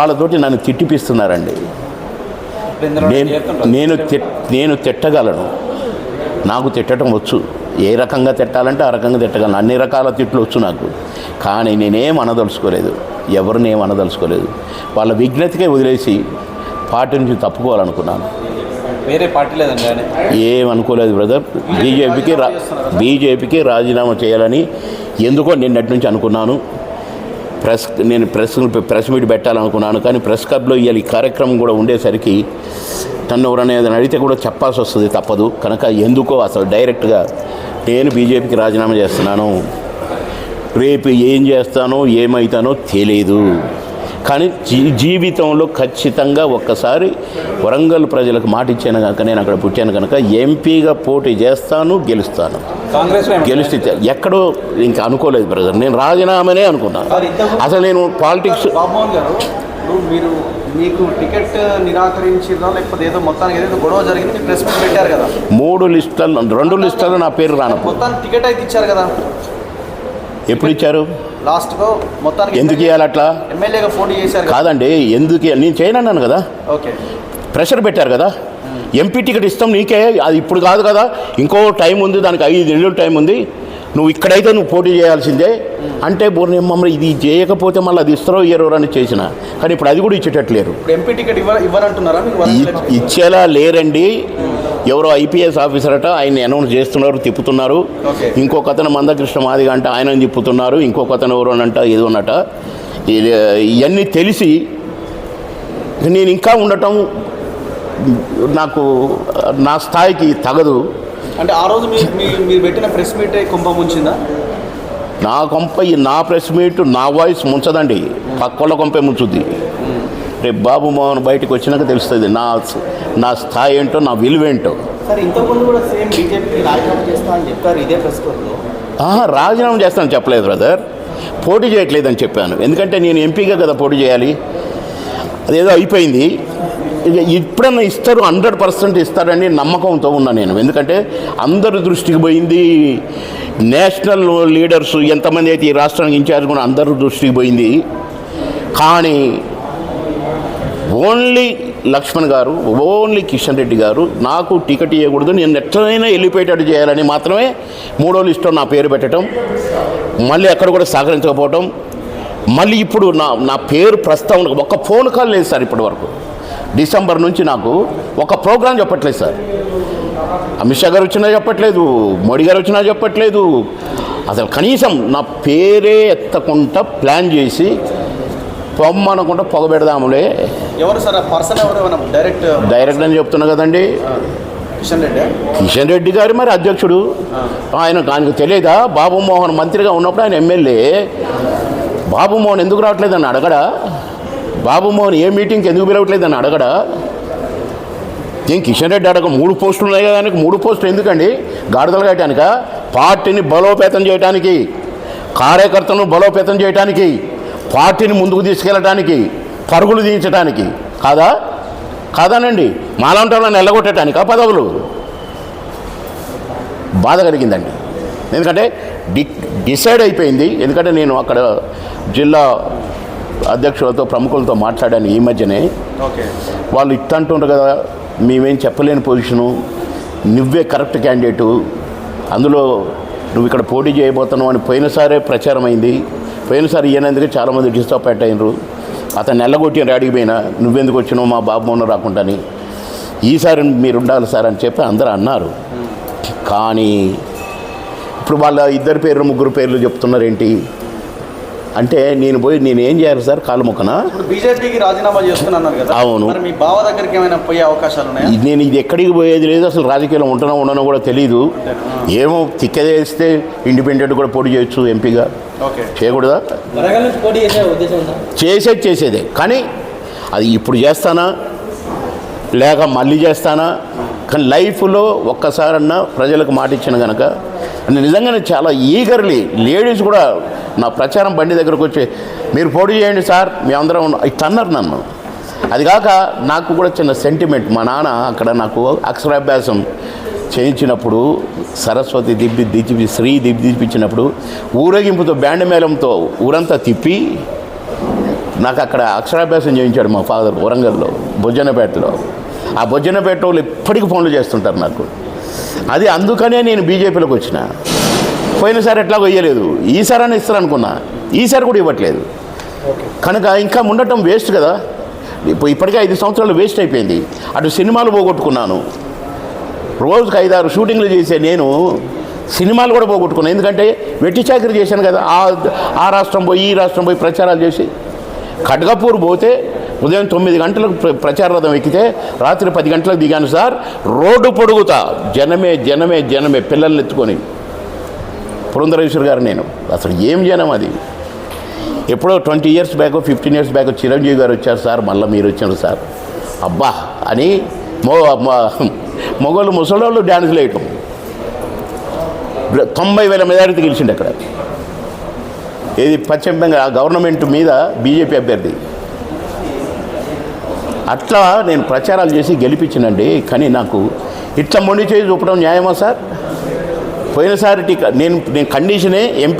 వాళ్ళతోటి నన్ను తిట్టిపిస్తున్నారండి. నేను. నేను నేను తిట్టగలను. నాకు తిట్టడం వచ్చు. ఏ రకంగా తిట్టాలంటే ఆ రకంగా తిట్టగలను. అన్ని రకాల తిట్లు వచ్చు నాకు. కానీ నేనేం అనదలుచుకోలేదు. ఎవరిని ఏం అనదలుచుకోలేదు. వాళ్ళ విజ్ఞతకే వదిలేసి పార్టీ నుంచి తప్పుకోవాలనుకున్నాను. వేరే పార్టీ లేదండి ఆయన. ఏం అనుకోలేదు బ్రదర్ బీజేపీకి రా బీజేపీకి రాజీనామా చేయాలని ఎందుకో నిన్నటి నుంచి అనుకున్నాను. ప్రెస్ నేను ప్రెస్ ప్రెస్ మీట్ పెట్టాలనుకున్నాను కానీ ప్రెస్ క్లబ్లో ఇవాళ ఈ కార్యక్రమం కూడా ఉండేసరికి నన్ను ఎవరైనా ఏదైనా అడిగితే కూడా చెప్పాల్సి వస్తుంది తప్పదు. కనుక ఎందుకో అసలు డైరెక్ట్గా నేను బీజేపీకి రాజీనామా చేస్తున్నాను. రేపు ఏం చేస్తానో ఏమవుతానో తెలియదు కానీ జీ జీవితంలో ఖచ్చితంగా ఒక్కసారి వరంగల్ ప్రజలకు మాట ఇచ్చాను కనుక నేను అక్కడ పుట్టాను కనుక ఎంపీగా పోటీ చేస్తాను గెలుస్తాను. కాంగ్రెస్ గెలిస్తే ఎక్కడో ఇంకా అనుకోలేదు బ్రదర్. నేను రాజీనామానే అనుకున్నాను అసలు నేను పాలిటిక్స్ మీరు మీకు టికెట్ నిరాకరించిరా లేకపోతే ఏదో మొత్తానికి ఏదో గొడవ జరిగింది ప్రెస్ మీట్ పెట్టారు కదా. మూడు లిస్టులు రెండు లిస్టులు నా పేరు మొత్తానికి టికెట్ అయితే ఇచ్చారు కదా. ఎప్పుడు ఇచ్చారు? లాస్ట్గా మొత్తానికి ఎందుకు ఇవ్వాలి అట్లా? ఎమ్మెల్యేగా పోటీ చేశారు కదా. కాదండి ఎందుకు? నేను చేయనన్నాను కదా. ఓకే. ప్రెషర్ పెట్టారు కదా. ఎంపీ టికెట్ ఇస్తాం నీకే. అది ఇప్పుడు కాదు కదా. ఇంకో టైం ఉంది దానికి ఐదు నెలలు టైం ఉంది. నువ్వు ఇక్కడైతే నువ్వు పోటీ చేయాల్సిందే. అంటే బోర్ని మమ్మల్ని ఇది చేయకపోతే మళ్ళీ అది ఇస్తారో ఇయ్యరో అని చేసిన. కానీ ఇప్పుడు అది కూడా ఇచ్చేటట్లేరు? ఇచ్చేలా లేరండి. ఎవరో ఐపీఎస్ ఆఫీసర్ అట ఆయన అనౌన్స్ చేస్తున్నారు తిప్పుతున్నారు. ఇంకొక అతను మందకృష్ణ మాదిగ అంటే ఆయన తిప్పుతున్నారు ఇంకొక అతను ఎవరు అంట ఏదో ఉన్నట ఇది ఇవన్నీ తెలిసి నేను ఇంకా ఉండటం నాకు నా స్థాయికి తగదు. అంటే ఆ రోజు మీరు పెట్టిన ప్రెస్ మీట్ కుంభం ఉంచిందా? నా కొంప నా ప్రెస్ మీట్ నా వాయిస్ ముంచదండి. పక్కల కొంపే ముంచుద్ది. రేపు బాబు మోహన్ బయటకు వచ్చినాక తెలుస్తుంది నా నా స్థాయి ఏంటో నా సేమ్ బీజేపీకి రాజీనామా చేస్తా అని చెప్పారు ఇదే ప్రెస్ క్లబ్లో ఆహా, రాజీనామా చేస్తాను చెప్పలేదు బ్రదర్. పోటీ చేయట్లేదని చెప్పాను. ఎందుకంటే నేను ఎంపీగా కదా పోటీ చేయాలి. అదేదో అయిపోయింది. ఇక ఇప్పుడన్నా ఇస్తారు హండ్రెడ్ పర్సెంట్ ఇస్తారని నమ్మకంతో ఉన్నా నేను. ఎందుకంటే అందరి దృష్టికి పోయింది. నేషనల్ లీడర్స్ ఎంతమంది అయితే ఈ రాష్ట్రానికి ఇన్ఛార్జ్ కూడా అందరి దృష్టికి పోయింది. కానీ ఓన్లీ లక్ష్మణ్ గారు ఓన్లీ కిషన్ రెడ్డి గారు నాకు టికెట్ ఇవ్వకూడదు నేను ఎట్లనైనా వెళ్ళిపోయేటట్టు చేయాలని మాత్రమే మూడో లిస్టులో నా పేరు పెట్టడం మళ్ళీ అక్కడ కూడా సహకరించకపోవటం మళ్ళీ ఇప్పుడు నా నా పేరు ప్రస్తావన ఒక్క ఫోన్ కాల్ లేదు సార్ ఇప్పటి వరకు. డిసెంబర్ నుంచి నాకు ఒక ప్రోగ్రాం చెప్పట్లేదు సార్. అమిత్ షా గారు వచ్చినా చెప్పట్లేదు మోడీ గారు వచ్చినా చెప్పట్లేదు. అసలు కనీసం నా పేరే ఎత్తకుండా ప్లాన్ చేసి పొమ్మనకుండా పొగబెడదాములే. ఎవరు సార్? పర్సన్ ఎవరు? డైరెక్ట్ డైరెక్ట్ అని చెప్తున్నా కదండి. కిషన్ రెడ్డి? కిషన్ రెడ్డి గారు మరి అధ్యక్షుడు. ఆయన ఆయనకు తెలియదా? బాబు మోహన్ మంత్రిగా ఉన్నప్పుడు ఆయన ఎమ్మెల్యే. బాబు మోహన్ ఎందుకు రావట్లేదని అడగడా? బాబు మోహన్ ఏ మీటింగ్కి ఎందుకు పిలవట్లేదని అడగడా? నేను కిషన్ రెడ్డి అడగ మూడు పోస్టులు ఉన్నాయి కదా ఆయనకు? మూడు పోస్టులు ఎందుకండి? గాడిదలు కట్టడానిక? పార్టీని బలోపేతం చేయడానికి కార్యకర్తలను బలోపేతం చేయడానికి పార్టీని ముందుకు తీసుకెళ్ళడానికి పరుగులు తీయించడానికి కాదా? కాదానండి. మాలాంటి వాళ్ళని ఎల్లగొట్టడానికా పదవులు. బాధ కలిగిందండి. ఎందుకంటే డి డిసైడ్ అయిపోయింది. ఎందుకంటే నేను అక్కడ జిల్లా అధ్యక్షులతో ప్రముఖులతో మాట్లాడాను ఈ మధ్యనే. వాళ్ళు ఇట్ట అంటుంటారు కదా మేమేం చెప్పలేని పొజిషను. నువ్వే కరెక్ట్ క్యాండిడేటు. అందులో నువ్వు ఇక్కడ పోటీ చేయబోతున్నావు అని పోయినసారే ప్రచారం అయింది పోయినసారి ఈయనందుకే చాలామంది డిస్టర్బ్ అయినరు అతను నెల్లగొట్టిన అడిగిపోయినా నువ్వెందుకు వచ్చినావు? మా బాబు మొన్న రాకుండాని. ఈసారి మీరు ఉండాలి సార్ అని చెప్పి అందరూ అన్నారు. కానీ ఇప్పుడు వాళ్ళ ఇద్దరు పేర్లు ముగ్గురు పేర్లు చెప్తున్నారు ఏంటి అంటే నేను పోయి నేను ఏం చేయాలి సార్? కాలు మొక్కనా? బీజేపీకి రాజీనామా చేస్తున్నారు కదా. అవును. మరి మీ బావ దగ్గరికి ఏమైనా పోయే అవకాశాలు ఉన్నాయా? నేను ఇది ఎక్కడికి పోయేది లేదు అసలు రాజకీయాల్లో ఉంటున్నా ఉండనో కూడా తెలియదు ఏమో తిక్కదేస్తే ఇండిపెండెంట్ కూడా పోటీ చేయొచ్చు ఎంపీగా. ఓకే. చేయకూడదా? వరంగల్ నుంచి పోటీ చేసే ఉద్దేశం ఉందా? చేసేది చేసేదే. కానీ అది ఇప్పుడు చేస్తానా? లేక మళ్ళీ చేస్తానా? కానీ లైఫ్లో ఒక్కసారన్నా ప్రజలకు మాట ఇచ్చిన కనుక నేను నిజంగానే చాలా ఈగర్లీ లేడీస్ కూడా నా ప్రచారం బండి దగ్గరకు వచ్చి మీరు పోటీ చేయండి సార్ మీ అందరం తన్నారు నన్ను. అది కాక నాకు కూడా చిన్న సెంటిమెంట్ మా నాన్న అక్కడ నాకు అక్షరాభ్యాసం చేయించినప్పుడు సరస్వతి దిబ్బి దిప్పి శ్రీ దిబ్బి దిప్పించినప్పుడు ఊరేగింపుతో బ్యాండ్ మేళంతో ఊరంతా తిప్పి నాకు అక్కడ అక్షరాభ్యాసం చేయించాడు మా ఫాదర్ వరంగల్లో బొజ్జనపేటలో ఆ బొజ్జనపేట వాళ్ళు ఇప్పటికీ ఫోన్లు చేస్తుంటారు నాకు. అది అందుకనే నేను బీజేపీలోకి వచ్చిన. పోయినసారి ఎట్లా కొయ్యలేదు ఈసారి అని ఇస్తారు అనుకున్నా ఈసారి కూడా ఇవ్వట్లేదు. కనుక ఇంకా ఉండటం వేస్ట్ కదా. ఇప్పుడు ఇప్పటికే ఐదు సంవత్సరాలు వేస్ట్ అయిపోయింది. అటు సినిమాలు పోగొట్టుకున్నాను. రోజుకి ఐదారు షూటింగ్లు చేసే నేను సినిమాలు కూడా పోగొట్టుకున్నాను ఎందుకంటే వెట్టి చాకరీ చేశాను కదా. ఆ ఆ రాష్ట్రం పోయి ఈ రాష్ట్రం పోయి ప్రచారాలు చేసి. ఖడ్గపూర్ పోతే ఉదయం తొమ్మిది గంటలకు ప్ర- ప్రచార రథం ఎక్కితే రాత్రి పది గంటలకు దిగాను సార్. రోడ్డు పొడుగుతా. జనమే జనమే జనమే పిల్లల్ని ఎత్తుకొని. పురంధరేశ్వర్ గారు నేను. అసలు ఏం జనం అది? ఎప్పుడో twenty years back fifteen years back Chiranjeevi garu వచ్చారు సార్ మళ్ళీ మీరు వచ్చారు సార్. అబ్బా అని మో మొగోళ్ళు ముసలోళ్ళు డ్యాన్సులు వేయటం. తొంభై వేల మెజారిటీ గెలిచిండు అక్కడ. ఏది పశ్చిమ బెంగాల్ గవర్నమెంట్ మీద బీజేపీ అభ్యర్థి. అట్లా నేను ప్రచారాలు చేసి గెలిపించినండి కానీ నాకు ఇట్లా మొండి చేసి చూపడం న్యాయమా సార్? పోయినసారి టిక నేను నేను కండిషనే ఎంపీ